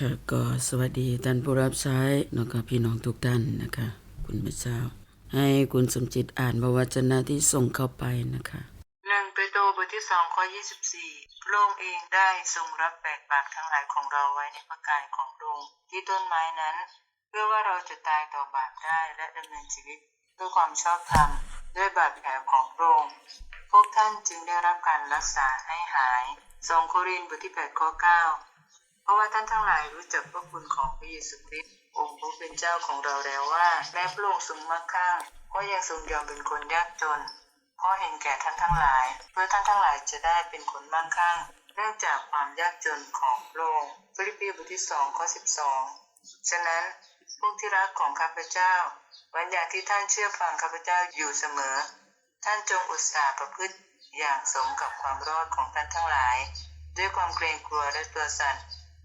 ค่ะก็สวัสดีท่านผู้รับใช้แล้วก็พี่น้องทุกท่านนะคะคุณพระเจ้า ให้คุณสมจิตอ่านพระวจนะที่ส่งเข้าไปนะคะหนึ่งเปโตรบทที่สองข้อยี่สิบสี่พระองค์เองได้ทรงรับแบกบาปทั้งหลายของเราไว้ในพระกายของพระองค์ที่ต้นไม้นั้น เพื่อว่าเราจะตายต่อบาปได้และดำเนินชีวิตด้วยความชอบธรรมด้วยบาดแผลของพระองค์พวกท่านจึงได้รับการรักษาให้หายสองโครินธ์บทที่แปดข้อเก้า ราะว่าท่านทั้งหลายรู้จักพระคุณของพระเยซูคริสต์องค์ผู้เป็นเจ้าของเราแล้วว่าแม้พระองค์ทรงมั่งคั่งก็ยังทรงยอมเป็นคนยากจนเพราะเห็นแก่ท่านทั้งหลาย เพื่อท่านทั้งหลายจะได้เป็นคนมั่งคั่งเนื่องจากความยากจนของพระองค์ฟิลิปปีบทที่สองข้อสิบสองฉะนั้นพวกที่รักของข้าพเจ้าวันอย่างที่ท่านเชื่อฟังข้าพเจ้าอยู่เสมอ ท่านจงอุตสาห์ประพฤติอย่างสมกับความรอดของท่านทั้งหลาย ด้วยความเกรงกลัวและตัวสั่น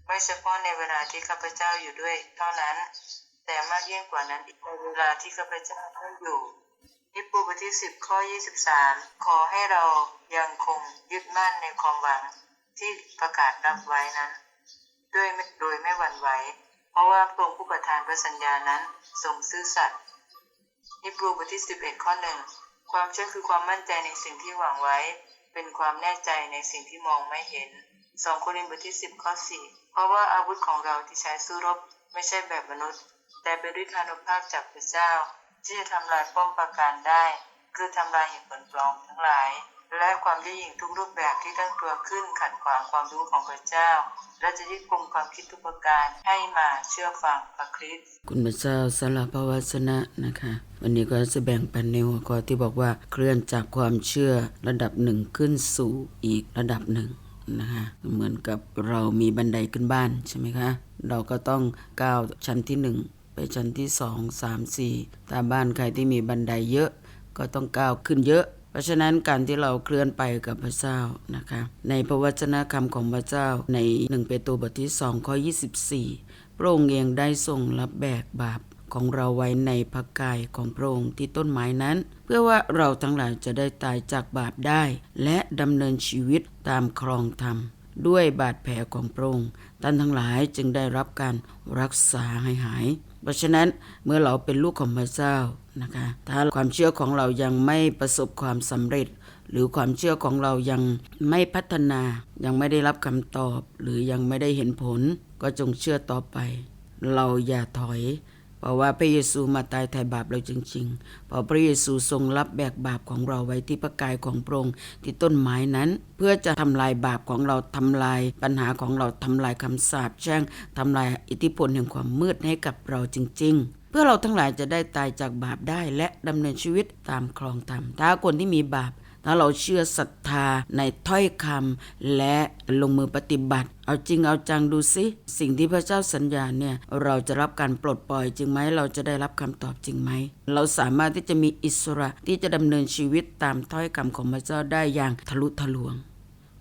ไม่เฉพาะในเวลาที่ข้าพเจ้าอยู่ด้วย เท่านั้น แต่มากยิ่งกว่านั้นอีกในเวลาที่ข้าพเจ้าไม่อยู่ฮิปโปบทที่สิบข้อยี่สิบสามขอให้เรายังคงยึดมั่นในความหวังที่ประกาศรับไว้นั้น ด้วยโดยไม่หวั่นไหว เพราะว่าพระองค์ผู้ประทานพระสัญญานั้นทรงซื่อสัตย์ฮิปโปบทที่สิบเอ็ดข้อหนึ่งความเชื่อคือความมั่นใจในสิ่งที่หวังไว้ เป็นความแน่ใจในสิ่งที่มองไม่เห็น สองโครินธ์บทที่สิบข้อสี่เพราะว่าอาวุธของเราที่ใช้สู้รบไม่ใช่แบบมนุษย์ แต่เป็นด้วยทานุภาพจากพระเจ้า ที่จะทำลายป้อมปราการได้ คือทำลายเหตุผลปลอมทั้งหลาย และความยิ่งหยิ่งทุกรูปแบบที่ตั้งตัวขึ้นขัดขวางความรู้ของพระเจ้า และจะยึดกลุ่มความคิดทุกประการให้มาเชื่อฟังพระคริสต์คุณพระเจ้าสารพระวจนะนะคะ วันนี้ก็จะแบ่งเป็นในหัวข้อที่บอกว่าเคลื่อนจากความเชื่อระดับหนึ่งขึ้นสู่อีกระดับหนึ่ง นะคะเหมือนกับเรามีบันไดขึ้นบ้านใช่ไหมคะ เราก็ต้องก้าวชั้นที่หนึ่งไปชั้นที่สองสามสี่ถ้าบ้านใครที่มีบันไดเยอะก็ต้องก้าวขึ้นเยอะ เพราะฉะนั้นการที่เราเคลื่อนไปกับพระเจ้านะคะ ในพระวจนะคำของพระเจ้าในหนึ่งเปโตรบทที่สองข้อ24 พระองค์เองได้ทรงรับแบกบาป ของเราไว้ในพระกายของพระองค์ที่ต้นไม้นั้น เพื่อว่าเราทั้งหลายจะได้ตายจากบาปได้ และดำเนินชีวิตตามครองธรรม ด้วยบาดแผลของพระองค์ท่านทั้งหลายจึงได้รับการรักษาให้หาย เพราะฉะนั้นเมื่อเราเป็นลูกของพระเจ้านะคะถ้าความเชื่อของเรายังไม่ประสบความสำเร็จ หรือความเชื่อของเรายังไม่พัฒนา ยังไม่ได้รับคำตอบ หรือยังไม่ได้เห็นผล ก็จงเชื่อต่อไป เราอย่าถอย เพราะว่าพระเยซูมาตายไถ่บาปเราจริงๆเพราะพระเยซูทรงรับแบกบาปของเราไว้ที่พระกายของพระองค์ที่ต้นไม้นั้น เพื่อจะทำลายบาปของเราทำลายปัญหาของเราทำลายคำสาปแช่งทำลายอิทธิพลแห่งความมืดให้กับเราจริง ๆเพื่อเราทั้งหลายจะได้ตายจากบาปได้และดำเนินชีวิตตามครองธรรม ถ้าคนที่มีบาป ถ้าเราเชื่อศรัทธาในถ้อยคำและลงมือปฏิบัติ เอาจริงเอาจังดูสิ สิ่งที่พระเจ้าสัญญาเนี่ย เราจะรับการปลดปล่อยจริงไหม เราจะได้รับคำตอบจริงไหม เราสามารถที่จะมีอิสระที่จะดำเนินชีวิตตามถ้อยคำของพระเจ้าได้อย่างทะลุทะลวง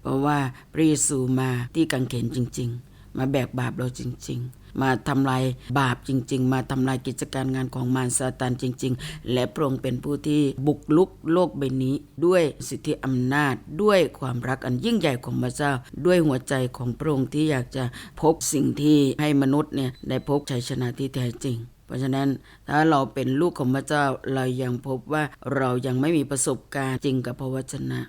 เพราะว่าพระเยซูมาที่กังเขนจริง ๆ มาแบกบาปเราจริง ๆ มาทำลายบาปจริง ๆ มาทำลายกิจการงานของมารซาตานจริง ๆ และพระองค์เป็นผู้ที่บุกลุกโลกใบนี้ด้วยสิทธิอำนาจด้วยความรักอันยิ่งใหญ่ของพระเจ้า ด้วยหัวใจของพระองค์ที่อยากจะพบสิ่งที่ให้มนุษย์เนี่ยได้พบชัยชนะที่แท้จริงเพราะฉะนั้นถ้าเราเป็นลูกของพระเจ้าเรายังพบว่าเรายังไม่มีประสบการณ์จริงกับพระวจนะ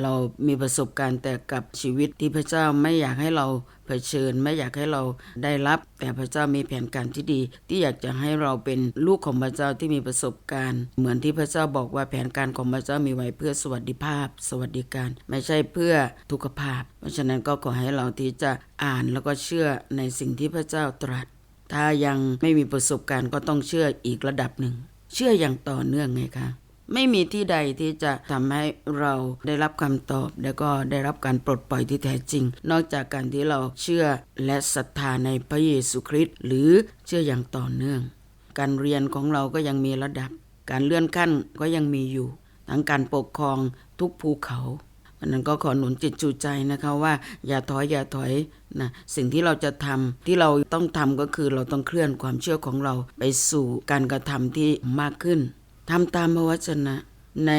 เรามีประสบการณ์แต่กับชีวิตที่พระเจ้าไม่อยากให้เราเผชิญ ไม่อยากให้เราได้รับ แต่พระเจ้ามีแผนการที่ดี ที่อยากจะให้เราเป็นลูกของพระเจ้าที่มีประสบการณ์ เหมือนที่พระเจ้าบอกว่าแผนการของพระเจ้ามีไว้เพื่อสวัสดิภาพ สวัสดิการ ไม่ใช่เพื่อทุกขภาพ เพราะฉะนั้นก็ขอให้เราที่จะอ่านแล้วก็เชื่อในสิ่งที่พระเจ้าตรัส ถ้ายังไม่มีประสบการณ์ก็ต้องเชื่ออีกระดับหนึ่ง เชื่ออย่างต่อเนื่องไงคะ ไม่มีที่ใดที่จะทำให้เราได้รับคำตอบ แล้วก็ได้รับการปลดปล่อยที่แท้จริง นอกจากการที่เราเชื่อและศรัทธาในพระเยซูคริสต์หรือเชื่ออย่างต่อเนื่อง การเรียนของเราก็ยังมีระดับ การเลื่อนขั้นก็ยังมีอยู่ ทั้งการปกครองทุกภูเขาอันนั้นก็ขอหนุนจิตจูใจนะคะว่าอย่าถอยอย่าถอยนะสิ่งที่เราจะทำที่เราต้องทำก็คือเราต้องเคลื่อนความเชื่อของเราไปสู่การกระทำที่มากขึ้น ทำตามพระวจนะใน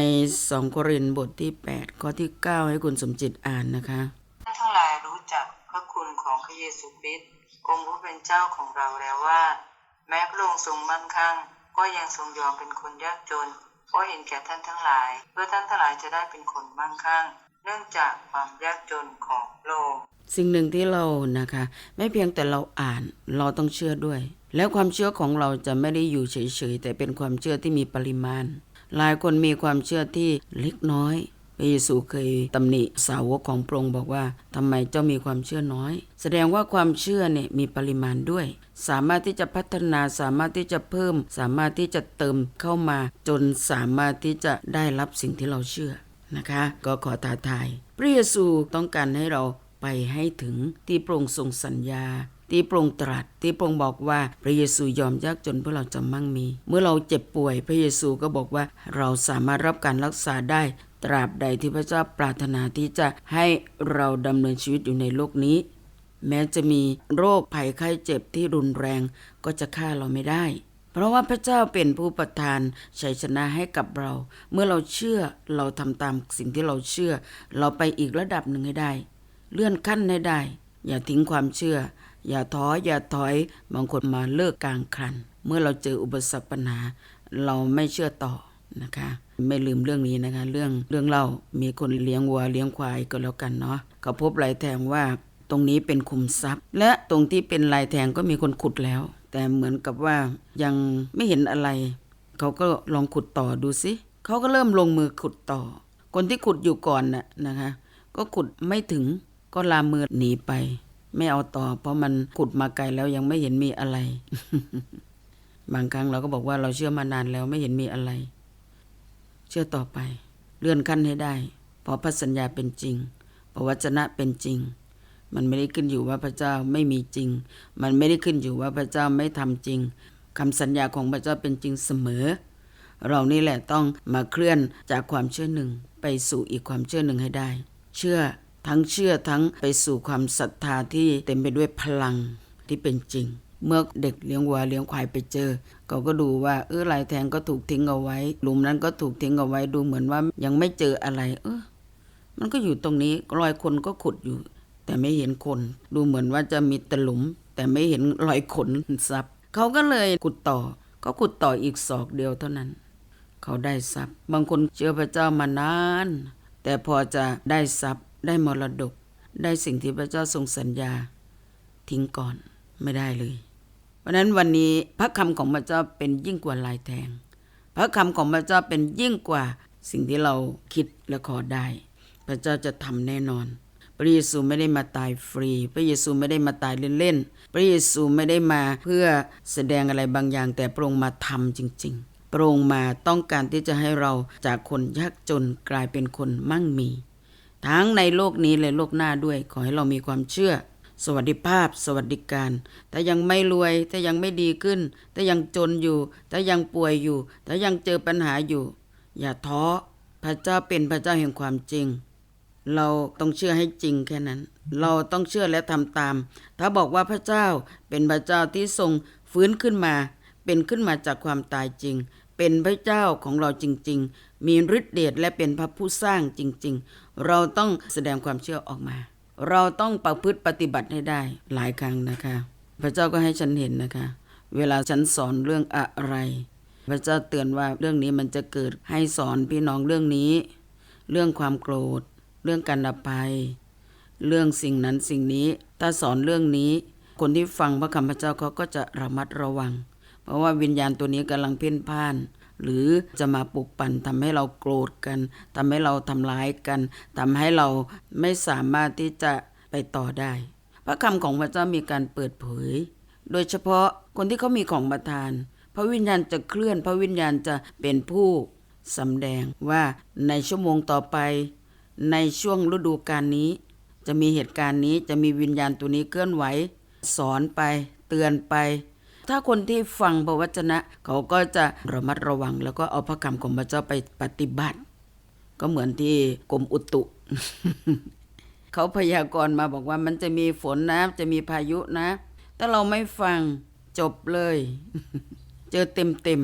สองโครินธ์บทที่ 8 ข้อที่ 9 ให้คุณสมจิตอ่านนะคะท่านทั้งหลายรู้จักพระคุณของพระเยซูคริสต์องค์ผู้เป็นเจ้าของเราแล้วว่า แม้พระองค์ทรงมั่งคั่งก็ยังทรงยอมเป็นคนยากจนเพราะเห็นแก่ท่านทั้งหลาย เพื่อท่านทั้งหลายจะได้เป็นคนมั่งคั่ง เนื่องจากความยากจนของโลก สิ่งหนึ่งที่เรานะคะ ไม่เพียงแต่เราอ่านเราต้องเชื่อด้วย แล้วความเชื่อของเราจะไม่ได้อยู่เฉยๆ แต่เป็นความเชื่อที่มีปริมาณ หลายคนมีความเชื่อที่เล็กน้อยพระเยซูเคยตำหนิสาวกของพระองค์บอกว่าทำไมเจ้ามีความเชื่อน้อย แสดงว่าความเชื่อเนี่ยมีปริมาณด้วย สามารถที่จะพัฒนาสามารถที่จะเพิ่ม สามารถที่จะเติมเข้ามา จนสามารถที่จะได้รับสิ่งที่เราเชื่อนะคะ ก็ขอท้าทาย พระเยซูต้องการให้เราไปให้ถึงที่พระองค์ทรงสัญญา ที่พระองค์ตรัสที่พระองค์บอกว่าพระเยซูยอมยากจนเพื่อเราจะมั่งมี เมื่อเราเจ็บป่วย พระเยซูก็บอกว่าเราสามารถรับการรักษาได้ตราบใดที่พระเจ้าปรารถนาที่จะให้เราดำเนินชีวิตอยู่ในโลกนี้ แม้จะมีโรคภัยไข้เจ็บที่รุนแรงก็จะฆ่าเราไม่ได้ เพราะว่าพระเจ้าเป็นผู้ประทานชัยชนะให้กับเรา เมื่อเราเชื่อเราทำตามสิ่งที่เราเชื่อ เราไปอีกระดับหนึ่งให้ได้ เลื่อนขั้นให้ได้ อย่าทิ้งความเชื่อ อย่าท้ออย่าถอยบางคนมาเลิกกลางคัน เมื่อเราเจออุปสรรคปัญหา เราไม่เชื่อต่อนะคะ ไม่ลืมเรื่องนี้นะคะ เรื่องเรื่องเล่ามีคนเลี้ยงวัวเลี้ยงควายก็แล้วกันเนาะเขาพบลายแทงว่าตรงนี้เป็นคุมทรัพย์ และตรงที่เป็นลายแทงก็มีคนขุดแล้ว แต่เหมือนกับว่ายังไม่เห็นอะไร เขาก็ลองขุดต่อดูสิเขาก็เริ่มลงมือขุดต่อ คนที่ขุดอยู่ก่อนน่ะนะคะ ก็ขุดไม่ถึงก็ลามือหนีไป ไม่เอาต่อ เพราะมันขุดมาไกลแล้วยังไม่เห็นมีอะไร บางครั้งเราก็บอกว่าเราเชื่อมานานแล้วไม่เห็นมีอะไร เชื่อต่อไป เลื่อนขั้นให้ได้เพราะพระสัญญาเป็นจริงพระวจนะเป็นจริง มันไม่ได้ขึ้นอยู่ว่าพระเจ้าไม่มีจริง มันไม่ได้ขึ้นอยู่ว่าพระเจ้าไม่ทำจริงคำสัญญาของพระเจ้าเป็นจริงเสมอ เรานี่แหละต้องมาเคลื่อนจากความเชื่อหนึ่งไปสู่อีกความเชื่อหนึ่งให้ได้ เชื่อ ทั้งเชื่อทั้งไปสู่ความศรัทธาที่เต็มไปด้วยพลังที่เป็นจริง เมื่อเด็กเลี้ยงวัวเลี้ยงควายไปเจอเขาก็ดูว่าเออลายแทงก็ถูกทิ้งเอาไว้หลุมนั้นก็ถูกทิ้งเอาไว้ดูเหมือนว่ายังไม่เจออะไร เออมันก็อยู่ตรงนี้รอยคนก็ขุดอยู่ แต่ไม่เห็นคน ดูเหมือนว่าจะมีแตหลุม แต่ไม่เห็นรอยขนซับเขาก็เลยขุดต่อ ก็ขุดต่ออีกศอกเดียวเท่านั้น เขาได้ทรัพย์ บางคนเชื่อพระเจ้ามานาน แต่พอจะได้ทรัพย์ ได้มรดก ได้สิ่งที่พระเจ้าทรงสัญญา ทิ้งก่อนไม่ได้เลย เพราะนั้นวันนี้พระคำของพระเจ้าเป็นยิ่งกว่าลายแทง พระคำของพระเจ้าเป็นยิ่งกว่าสิ่งที่เราคิดและขอได้ พระเจ้าจะทำแน่นอน พระเยซูไม่ได้มาตายฟรี พระเยซูไม่ได้มาตายเล่นๆ พระเยซูไม่ได้มาเพื่อแสดงอะไรบางอย่าง แต่พระองค์มาทำจริง ๆพระองค์มาต้องการที่จะให้เราจากคนยากจนกลายเป็นคนมั่งมี ทั้งในโลกนี้และโลกหน้าด้วย ขอให้เรามีความเชื่อ สวัสดิภาพ สวัสดิการถ้ายังไม่รวยถ้ายังไม่ดีขึ้นถ้ายังจนอยู่ถ้ายังป่วยอยู่ถ้ายังเจอปัญหาอยู่ อย่าท้อพระเจ้าเป็นพระเจ้าแห่งความจริง เราต้องเชื่อให้จริงแค่นั้น เราต้องเชื่อและทำตาม ถ้าบอกว่าพระเจ้าเป็นพระเจ้าที่ทรงฟื้นขึ้นมา เป็นขึ้นมาจากความตายจริง เป็นพระเจ้าของเราจริง ๆ มีฤทธิเดชและเป็นพระผู้สร้างจริง ๆ เราต้องแสดงความเชื่อออกมา เราต้องประพฤติปฏิบัติให้ได้หลายครั้งนะคะ พระเจ้าก็ให้ฉันเห็นนะคะ เวลาฉันสอนเรื่องอะไร พระเจ้าเตือนว่าเรื่องนี้มันจะเกิดให้สอนพี่น้องเรื่องนี้ เรื่องความโกรธ เรื่องการอภัย เรื่องสิ่งนั้นสิ่งนี้ถ้าสอนเรื่องนี้ คนที่ฟังพระคำพระเจ้าเขาก็จะระมัดระวัง เพราะว่าวิญญาณตัวนี้กำลังเพ่นพ่าน หรือจะมาปลุกปั่นทำให้เราโกรธกันทำให้เราทำร้ายกันทำให้เราไม่สามารถที่จะไปต่อได้ พระคำของพระเจ้ามีการเปิดเผย โดยเฉพาะคนที่เขามีของประทาน พระวิญญาณจะเคลื่อน พระวิญญาณจะเป็นผู้สำแดงว่าในชั่วโมงต่อไป ในช่วงฤดูกาลนี้ จะมีเหตุการณ์นี้จะมีวิญญาณตัวนี้เคลื่อนไหว สอนไป เตือนไป ถ้าคนที่ฟังพระวจนะ เขาก็จะระมัดระวัง แล้วก็เอาพระคำของพระเจ้าไปปฏิบัติ ก็เหมือนที่กรมอุตุ เขาพยากรณ์มาบอกว่ามันจะมีฝนนะ จะมีพายุนะ ถ้าเราไม่ฟังจบเลย เจอเต็มเต็ม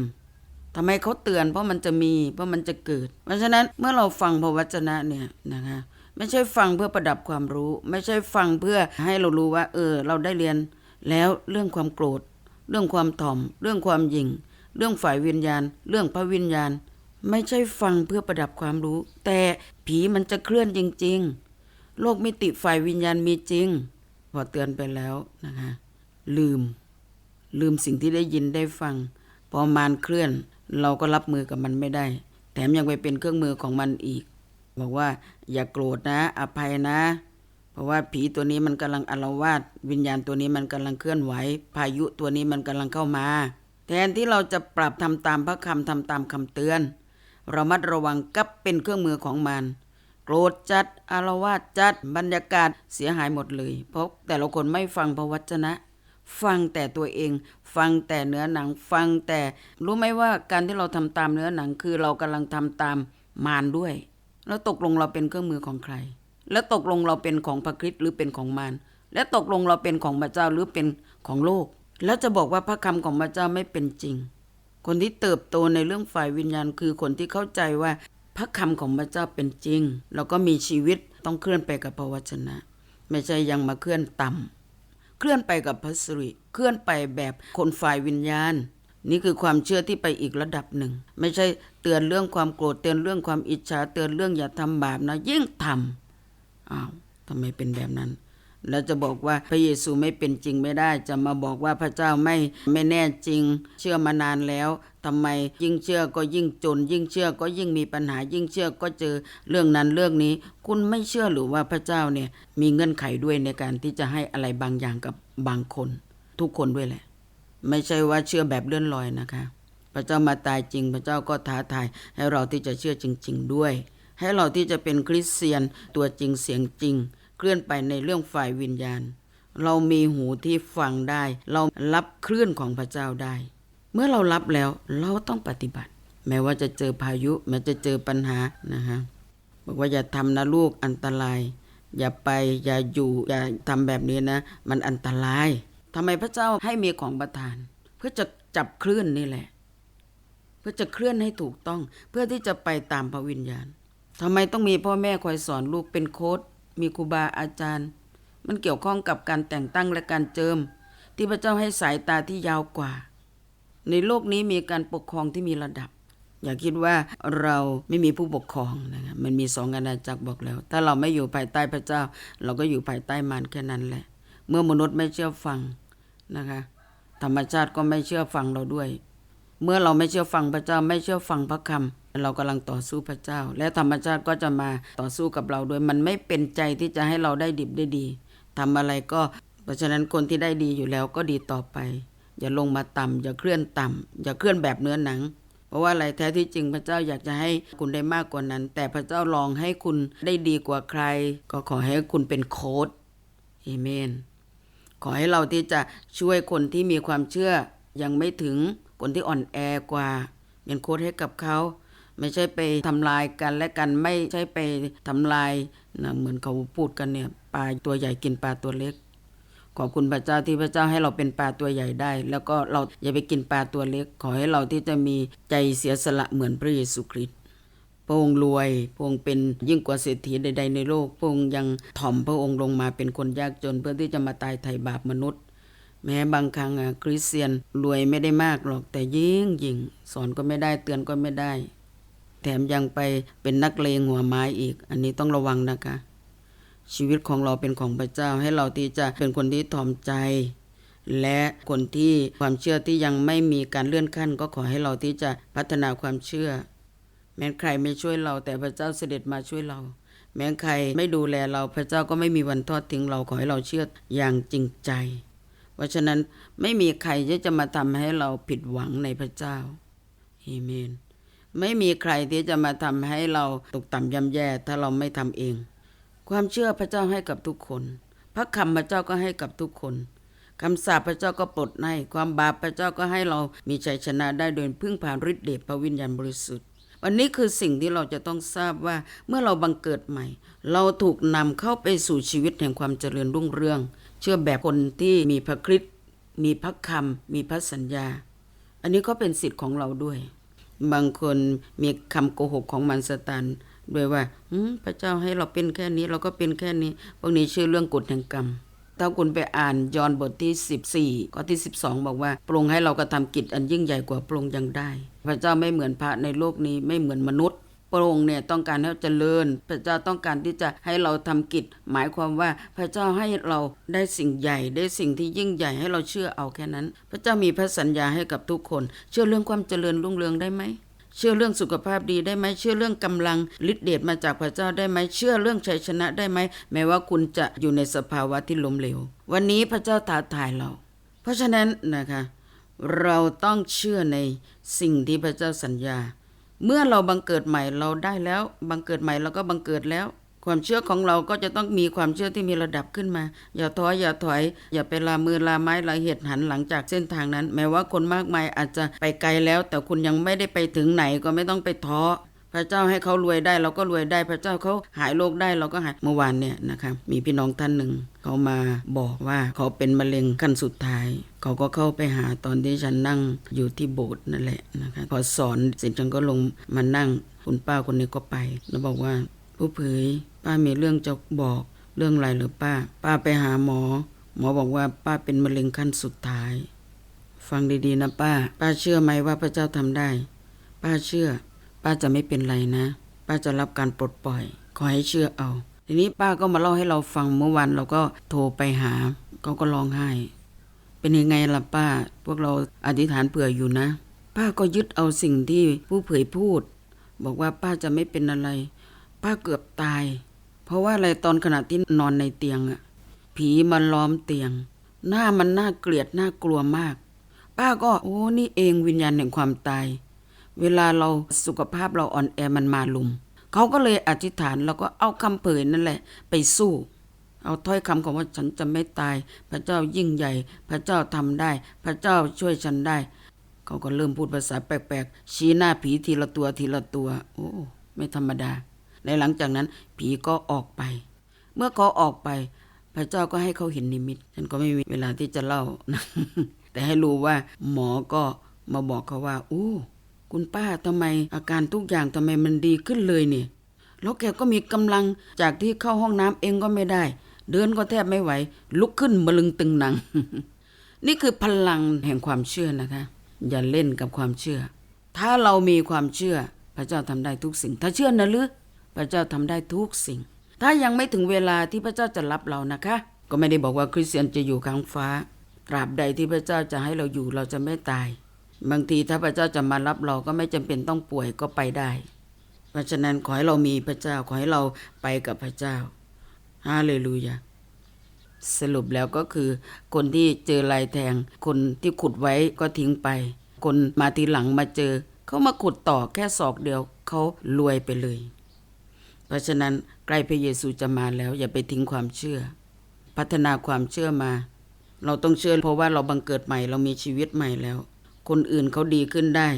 ทำไมเขาเตือนเพราะมันจะมี เพราะมันจะเกิด เพราะฉะนั้นเมื่อเราฟังพระวจนะเนี่ยนะคะไม่ใช่ฟังเพื่อประดับความรู้ ไม่ใช่ฟังเพื่อให้เรารู้ว่า เออ เราได้เรียนแล้วเรื่องความโกรธ เรื่องความถ่อม เรื่องความหยิ่ง เรื่องฝ่ายวิญญาณ เรื่องพระวิญญาณ ไม่ใช่ฟังเพื่อประดับความรู้ แต่ผีมันจะเคลื่อนจริง ๆ โลกมิติฝ่ายวิญญาณมีจริง พอเตือนไปแล้วนะคะลืม ลืมสิ่งที่ได้ยินได้ฟัง พอมารเคลื่อน เราก็รับมือกับมันไม่ได้ แถมยังไปเป็นเครื่องมือของมันอีก บอกว่าอย่าโกรธนะ อภัยนะ เพราะว่าผีตัวนี้มันกำลังอาละวาดวิญญาณตัวนี้มันกำลังเคลื่อนไหว พายุตัวนี้มันกำลังเข้ามา แทนที่เราจะปรับทำตามพระคำทำตามคำเตือนเรามัดระวังกับเป็นเครื่องมือของมันโกรธจัดอารวาสจัดบรรยากาศเสียหายหมดเลย เพราะแต่ละคนไม่ฟังพระวจนะ ฟังแต่ตัวเอง ฟังแต่เนื้อหนังฟังแต่รู้ไหมว่าการที่เราทำตามเนื้อหนังคือเรากำลังทำตามมารด้วย แล้วตกลงเราเป็นเครื่องมือของใคร แล้วตกลงเราเป็นของพระคริสต์หรือเป็นของมารและตกลงเราเป็นของพระเจ้าหรือเป็นของโลก แล้วจะบอกว่าพระคำของพระเจ้าไม่เป็นจริง คนที่เติบโตในเรื่องฝ่ายวิญญาณคือคนที่เข้าใจว่าพระคำของพระเจ้าเป็นจริง แล้วก็มีชีวิตต้องเคลื่อนไปกับพระวจนะ ไม่ใช่ยังมาเคลื่อนต่ำเคลื่อนไปกับพระสิริเคลื่อนไปแบบคนฝ่ายวิญญาณ นี่คือความเชื่อที่ไปอีกระดับหนึ่ง ไม่ใช่เตือนเรื่องความโกรธเตือนเรื่องความอิจฉาเตือนเรื่องอย่าทำบาปนะยิ่งทำ อ้าวทำไมเป็นแบบนั้น แล้วจะบอกว่าพระเยซูไม่เป็นจริงไม่ได้ จะมาบอกว่าพระเจ้าไม่ไม่แน่จริง เชื่อมานานแล้วทำไมยิ่งเชื่อก็ยิ่งจน ยิ่งเชื่อก็ยิ่งมีปัญหา ยิ่งเชื่อก็เจอเรื่องนั้นเรื่องนี้ คุณไม่เชื่อหรือว่าพระเจ้าเนี่ยมีเงื่อนไขด้วยในการที่จะให้อะไรบางอย่างกับบางคน ทุกคนด้วยแหละ ไม่ใช่ว่าเชื่อแบบเลื่อนลอยนะคะ พระเจ้ามาตายจริง พระเจ้าก็ท้าทายให้เราที่จะเชื่อจริง ๆ ด้วย ให้เราที่จะเป็นคริสเตียนตัวจริงเสียงจริง เคลื่อนไปในเรื่องฝ่ายวิญญาณ เรามีหูที่ฟังได้ เรารับคลื่นของพระเจ้าได้ เมื่อเรารับแล้วเราต้องปฏิบัติ แม้ว่าจะเจอพายุ แม้จะเจอปัญหานะคะบอกว่าอย่าทำนะลูกอันตราย อย่าไปอย่าอยู่อย่าทำแบบนี้นะ มันอันตรายทำไมพระเจ้าให้มีของประทาน เพื่อจะจับคลื่นนี่แหละ เพื่อจะเคลื่อนให้ถูกต้อง เพื่อที่จะไปตามพระวิญญาณ ทำไมต้องมีพ่อแม่คอยสอนลูกเป็นโค้ดมีครูบาอาจารย์ มันเกี่ยวข้องกับการแต่งตั้งและการเจิม ที่พระเจ้าให้สายตาที่ยาวกว่า ในโลกนี้มีการปกครองที่มีระดับ อย่าคิดว่าเราไม่มีผู้ปกครองนะครับมันมีสองอาณาจักรบอกแล้ว ถ้าเราไม่อยู่ภายใต้พระเจ้า เราก็อยู่ภายใต้มารแค่นั้นแหละ เมื่อมนุษย์ไม่เชื่อฟังนะคะธรรมชาติก็ไม่เชื่อฟังเราด้วย เมื่อเราไม่เชื่อฟังพระเจ้าไม่เชื่อฟังพระคำ เรากำลังต่อสู้พระเจ้า และธรรมชาติก็จะมาต่อสู้กับเราด้วยมันไม่เป็นใจที่จะให้เราได้ดิบได้ดีทำอะไรก็เพราะฉะนั้นคนที่ได้ดีอยู่แล้วก็ดีต่อไป อย่าลงมาต่ำอย่าเคลื่อนต่ำอย่าเคลื่อนแบบเนื้อหนัง เพราะว่าอะไรแท้ที่จริงพระเจ้าอยากจะให้คุณได้มากกว่านั้น แต่พระเจ้าลองให้คุณได้ดีกว่าใคร ก็ขอให้คุณเป็นโค้ดเอเมนขอให้เราที่จะช่วยคนที่มีความเชื่อยังไม่ถึงคนที่อ่อนแอกว่าเป็นโค้ดให้กับเขา ไม่ใช่ไปทำลายกันและกันไม่ใช่ไปทำลายนะเหมือนเขาพูดกันเนี่ยปลาตัวใหญ่กินปลาตัวเล็ก ขอบคุณพระเจ้าที่พระเจ้าให้เราเป็นปลาตัวใหญ่ได้ แล้วก็เราอย่าไปกินปลาตัวเล็ก ขอให้เราที่จะมีใจเสียสละเหมือนพระเยซูคริสต์พระองค์รวยพระองค์เป็นยิ่งกว่าเศรษฐีใด ๆ ในโลกพระองค์ยังถ่อมพระองค์ลงมาเป็นคนยากจน เพื่อที่จะมาตายไถ่บาปมนุษย์แม้บางครั้งอะคริสเตียนรวยไม่ได้มากหรอกแต่ยิ่งยิ่งสอนก็ไม่ได้เตือนก็ไม่ได้ แถมยังไปเป็นนักเลงหัวไม้อีก อันนี้ต้องระวังนะคะ ชีวิตของเราเป็นของพระเจ้าให้เราที่จะเป็นคนที่ถ่อมใจ และคนที่ความเชื่อที่ยังไม่มีการเลื่อนขั้น ก็ขอให้เราที่จะพัฒนาความเชื่อ แม้ใครไม่ช่วยเราแต่พระเจ้าเสด็จมาช่วยเรา แม้ใครไม่ดูแลเราพระเจ้าก็ไม่มีวันทอดทิ้งเราขอให้เราเชื่ออย่างจริงใจ เพราะฉะนั้นไม่มีใครที่จะมาทำให้เราผิดหวังในพระเจ้าเอเมน ไม่มีใครที่จะมาทำให้เราตกต่ำย่ำแย่ถ้าเราไม่ทำเอง ความเชื่อพระเจ้าให้กับทุกคน พระคำพระเจ้าก็ให้กับทุกคนคำสาปพระเจ้าก็ปลดให้ความบาปพระเจ้าก็ให้เรามีชัยชนะได้โดยพึ่งพาฤทธิ์เดชพระวิญญาณบริสุทธิ์วันนี้คือสิ่งที่เราจะต้องทราบว่าเมื่อเราบังเกิดใหม่ เราถูกนำเข้าไปสู่ชีวิตแห่งความเจริญรุ่งเรือง เชื่อแบบคนที่มีพระคริสต์มีพระคำมีพระสัญญา อันนี้ก็เป็นสิทธิ์ของเราด้วย บางคนมีคำโกหกของมันสตันด้วยว่าพระเจ้าให้เราเป็นแค่นี้เราก็เป็นแค่นี้ พวกนี้ชื่อเรื่องกฎแห่งกรรม ถ้าคุณไปอ่านยอห์นบทที่ 14ข้อที่ 12 บอกว่าปรุงให้เรากระทำกิจอันยิ่งใหญ่กว่าปรุงยังได้ พระเจ้าไม่เหมือนพระในโลกนี้ไม่เหมือนมนุษย์ พระองค์เนี่ยต้องการให้เราเจริญ พระเจ้าต้องการที่จะให้เราทำกิจ หมายความว่าพระเจ้าให้เราได้สิ่งใหญ่ได้สิ่งที่ยิ่งใหญ่ให้เราเชื่อเอาแค่นั้น พระเจ้ามีพระสัญญาให้กับทุกคน เชื่อเรื่องความเจริญรุ่งเรืองได้ไหมเชื่อเรื่องสุขภาพดีได้ไหมเชื่อเรื่องกำลังฤทธิเดชมาจากพระเจ้าได้ไหมเชื่อเรื่องชัยชนะได้ไหมแม้ว่าคุณจะอยู่ในสภาวะที่ล้มเหลว วันนี้พระเจ้าท้าทายเรา เพราะฉะนั้นนะคะ เราต้องเชื่อในสิ่งที่พระเจ้าสัญญา เมื่อเราบังเกิดใหม่เราได้แล้ว บังเกิดใหม่เราก็บังเกิดแล้ว ความเชื่อของเราก็จะต้องมีความเชื่อที่มีระดับขึ้นมา อย่าท้ออย่าถอย อย่าไปลามือลาไม้ลาเหตุหันหลังจากเส้นทางนั้น แม้ว่าคนมากมายอาจจะไปไกลแล้ว แต่คุณยังไม่ได้ไปถึงไหนก็ไม่ต้องไปท้อ พระเจ้าให้เขารวยได้เราก็รวยได้ พระเจ้าเขาหายโรคได้เราก็หายเมื่อวานเนี่ยนะครับมีพี่น้องท่านหนึ่งเขามาบอกว่าเขาเป็นมะเร็งขั้นสุดท้าย เขาก็เข้าไปหาตอนที่ฉันนั่งอยู่ที่โบสถ์นั่นแหละนะคะพอสอนเสร็จฉันก็ลงมานั่งคุณป้าคนนี้ก็ไป แล้วบอกว่า ผู้เผยป้ามีเรื่องจะบอกเรื่องอะไรหรือป้า ป้าไปหาหมอ หมอบอกว่าป้าเป็นมะเร็งขั้นสุดท้าย ฟังดีๆนะป้า ป้าเชื่อไหมว่าพระเจ้าทำได้ ป้าเชื่อ ป้าจะไม่เป็นไรนะ ป้าจะรับการปลดปล่อย ขอให้เชื่อเอา ทีนี้ป้าก็มาเล่าให้เราฟังเมื่อวันเราก็โทรไปหาเขาก็ร้องไห้ เป็นยังไงล่ะป้า พวกเราอธิษฐานเผื่ออยู่นะ ป้าก็ยึดเอาสิ่งที่ผู้เผยพูด บอกว่าป้าจะไม่เป็นอะไร ป้าเกือบตาย เพราะว่าอะไรตอนขณะที่นอนในเตียงอะผีมันล้อมเตียง หน้ามันน่าเกลียดน่ากลัวมาก ป้าก็โอ้นี่เองวิญญาณแห่งความตาย เวลาเราสุขภาพเราอ่อนแอมันมาลุม เขาก็เลยอธิษฐานแล้วก็เอาคำเผยนั่นแหละ ไปสู้ เอาถ้อยคำของว่าฉันจะไม่ตาย พระเจ้ายิ่งใหญ่ พระเจ้าทำได้ พระเจ้าช่วยฉันได้ เขาก็เริ่มพูดภาษาแปลกๆ ชี้หน้าผีทีละตัวทีละตัว โอ้ ไม่ธรรมดา ในหลังจากนั้นผีก็ออกไป เมื่อเขาออกไป พระเจ้าก็ให้เขาเห็นนิมิต ฉันก็ไม่มีเวลาที่จะเล่าแต่ให้รู้ว่าหมอก็มาบอกเขาว่า อู้ คุณป้าทำไมอาการทุกอย่างทำไมมันดีขึ้นเลยเนี่ยแล้วแกก็มีกำลังจากที่เข้าห้องน้ำเองก็ไม่ได้ เดินก็แทบไม่ไหว ลุกขึ้นมะลึงตึงหนัง นี่คือพลังแห่งความเชื่อนะคะ อย่าเล่นกับความเชื่อ ถ้าเรามีความเชื่อ พระเจ้าทำได้ทุกสิ่ง ถ้าเชื่อนะหรือพระเจ้าทำได้ทุกสิ่ง ถ้ายังไม่ถึงเวลาที่พระเจ้าจะรับเรานะคะ ก็ไม่ได้บอกว่าคริสเตียนจะอยู่ข้างฟ้า ตราบใดที่พระเจ้าจะให้เราอยู่เราจะไม่ตาย บางทีถ้าพระเจ้าจะมารับเราก็ไม่จำเป็นต้องป่วยก็ไปได้ เพราะฉะนั้นขอให้เรามีพระเจ้าขอให้เราไปกับพระเจ้าฮาเลลูยาสรุปแล้วก็คือคนที่เจอลายแทง คนที่ขุดไว้ก็ทิ้งไป คนมาทีหลังมาเจอ เขามาขุดต่อแค่ศอกเดียวเขารวยไปเลย เพราะฉะนั้นใกล้พระเยซูจะมาแล้ว อย่าไปทิ้งความเชื่อ พัฒนาความเชื่อมา เราต้องเชื่อเพราะว่าเราบังเกิดใหม่เรามีชีวิตใหม่แล้ว คนอื่นเขาดีขึ้นได้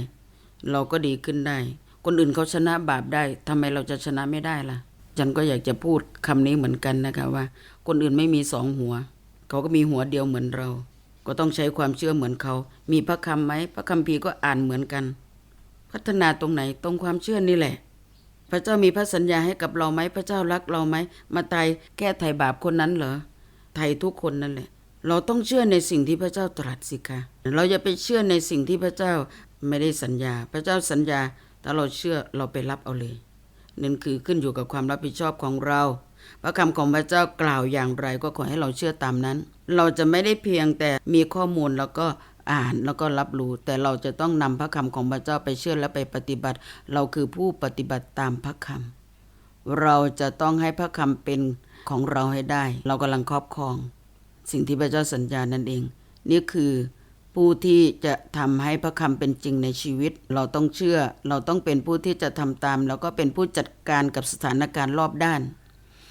เราก็ดีขึ้นได้ คนอื่นเขาชนะบาปได้ทำไมเราจะชนะไม่ได้ล่ะฉันก็อยากจะพูดคำนี้เหมือนกันนะคะว่า คนอื่นไม่มีสองหัว เขาก็มีหัวเดียวเหมือนเรา ก็ต้องใช้ความเชื่อเหมือนเขา มีพระคำไหมพระคัมภีก็อ่านเหมือนกัน พัฒนาตรงไหนตรงความเชื่อนี่แหละ พระเจ้ามีพระสัญญาให้กับเราไหมพระเจ้ารักเราไหมมาไถ่แก้ไถ่บาปคนนั้นเหรอไถ่ทุกคนนั่นแหละ เราต้องเชื่อในสิ่งที่พระเจ้าตรัสสิคะเราอย่าไปเชื่อในสิ่งที่พระเจ้าไม่ได้สัญญา พระเจ้าสัญญาถ้าเราเชื่อเราไปรับเอาเลยนั่นคือขึ้นอยู่กับความรับผิดชอบของเรา พระคำของพระเจ้ากล่าวอย่างไรก็ขอให้เราเชื่อตามนั้น เราจะไม่ได้เพียงแต่มีข้อมูลแล้วก็อ่านแล้วก็รับรู้ แต่เราจะต้องนำพระคำของพระเจ้าไปเชื่อและไปปฏิบัติ เราคือผู้ปฏิบัติตามพระคำเราจะต้องให้พระคำเป็นของเราให้ได้ เรากำลังครอบครอง สิ่งที่พระเจ้าสัญญานั่นเอง นี่คือผู้ที่จะทำให้พระคำเป็นจริงในชีวิต เราต้องเชื่อ เราต้องเป็นผู้ที่จะทำตาม แล้วก็เป็นผู้จัดการกับสถานการณ์รอบด้าน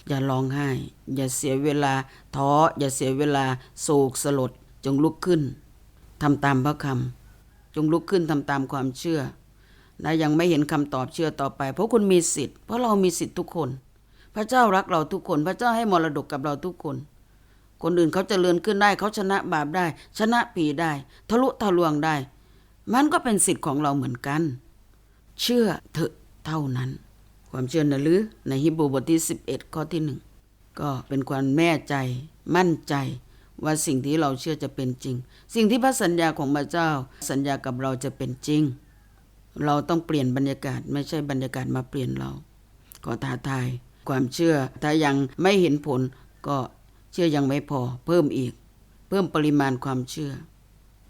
อย่าร้องไห้ อย่าเสียเวลาท้ออย่าเสียเวลาโศกสลด จงลุกขึ้นทำตามพระคำจงลุกขึ้นทำตามความเชื่อนะยังไม่เห็นคำตอบเชื่อต่อไป เพราะคุณมีสิทธิ์เพราะเรามีสิทธิ์ทุกคน พระเจ้ารักเราทุกคน พระเจ้าให้มรดกกับเราทุกคน คนอื่นเขาจเจริญขึ้นได้เขาชนะบาปได้ ชนะผีได้ ทะลุทะลวงได้ มันก็เป็นสิทธิ์ของเราเหมือนกัน เชื่อเถอะเท่านั้น ความเชื่อนะหรือในฮิบรูบทที่ 11 ข้อที่หนึ่งก็เป็นความแม่ใจ มั่นใจ ว่าสิ่งที่เราเชื่อจะเป็นจริง สิ่งที่พระสัญญาของพระเจ้า สัญญากับเราจะเป็นจริง เราต้องเปลี่ยนบรรยากาศ ไม่ใช่บรรยากาศมาเปลี่ยนเรา ก็ท้าทายความเชื่อถ้ายังไม่เห็นผลก็ เชื่อยังไม่พอ เพิ่มอีก เพิ่มปริมาณความเชื่อ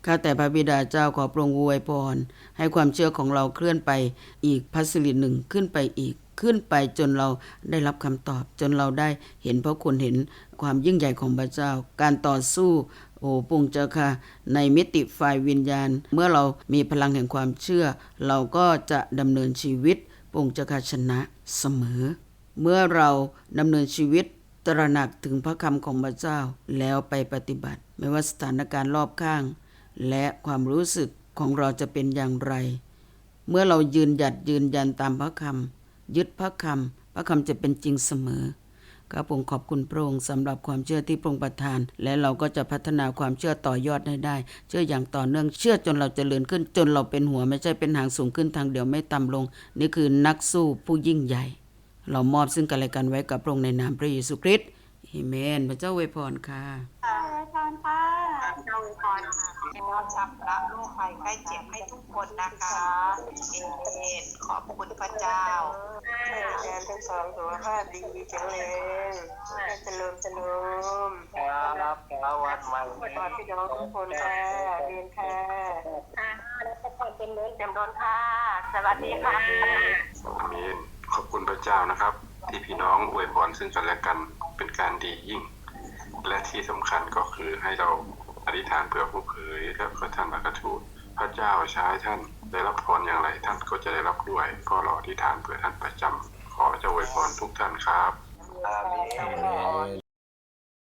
ข้าแต่พระบิดาเจ้าขอพรองอวยพร ให้ความเชื่อของเราเคลื่อนไปอีกพัสลิตหนึ่งขึ้นไปอีกขึ้นไปจนเราได้รับคำตอบ จนเราได้เห็นพระคุณเห็นความยิ่งใหญ่ของพระเจ้า การต่อสู้โอ้ปุงเจ้าค่ะ ในมิติฝ่ายวิญญาณ เมื่อเรามีพลังแห่งความเชื่อ เราก็จะดำเนินชีวิตปุงเจ้าค่ะชนะเสมอ เมื่อเราดำเนินชีวิต ตระหนักถึงพระคำของพระเจ้าแล้วไปปฏิบัติ ไม่ว่าสถานการณ์รอบข้าง และความรู้สึกของเราจะเป็นอย่างไร เมื่อเรายืนหยัดยืนยันตามพระคำยึดพระคำพระคำจะเป็นจริงเสมอข้าพงขอบคุณพระองค์สำหรับความเชื่อที่พระองค์ประทาน และเราก็จะพัฒนาความเชื่อต่อยอดให้ได้ เชื่ออย่างต่อเนื่องเชื่อจนเราจเจริญขึ้นจนเราเป็นหัวไม่ใช่เป็นหางสูงขึ้นทางเดียวไม่ต่ำลง นี่คือนักสู้ผู้ยิ่งใหญ่ เรามอบซึ่งกันและกันไว้กับพระองค์ในนามพระเยซูคริสต์เอเมน พระเจ้าอวยพรค่ะพรค่ะเจ้าพรค่ะขอชับละโรคภัยไข้เจ็บให้ทุกคนนะคะเอเมนขอบคุณพระเจ้าแอนทั้งสองสุขภาพดีแข็งแรงเจริญเจริญครับครับวันใหม่ขอพี่น้องทุกคนค่ะเรียนค่ะค่ะแล้วก็ขอเป็นล้นเต็มล้นค่ะ สวัสดีค่ะ อาเมนขอบคุณพระเจ้านะครับ ที่พี่น้องอวยพรซึ่งกันและกันเป็นการดียิ่ง และที่สำคัญก็คือให้เราอธิษฐานเผื่อผู้เผยและก็ท่านมากระทูตพระเจ้าใช้ท่านได้รับพรอย่างไรท่านก็จะได้รับด้วยก็เราอธิษฐานเผื่อท่านประจำขอเจะอวยพรทุกท่านครับอาเมน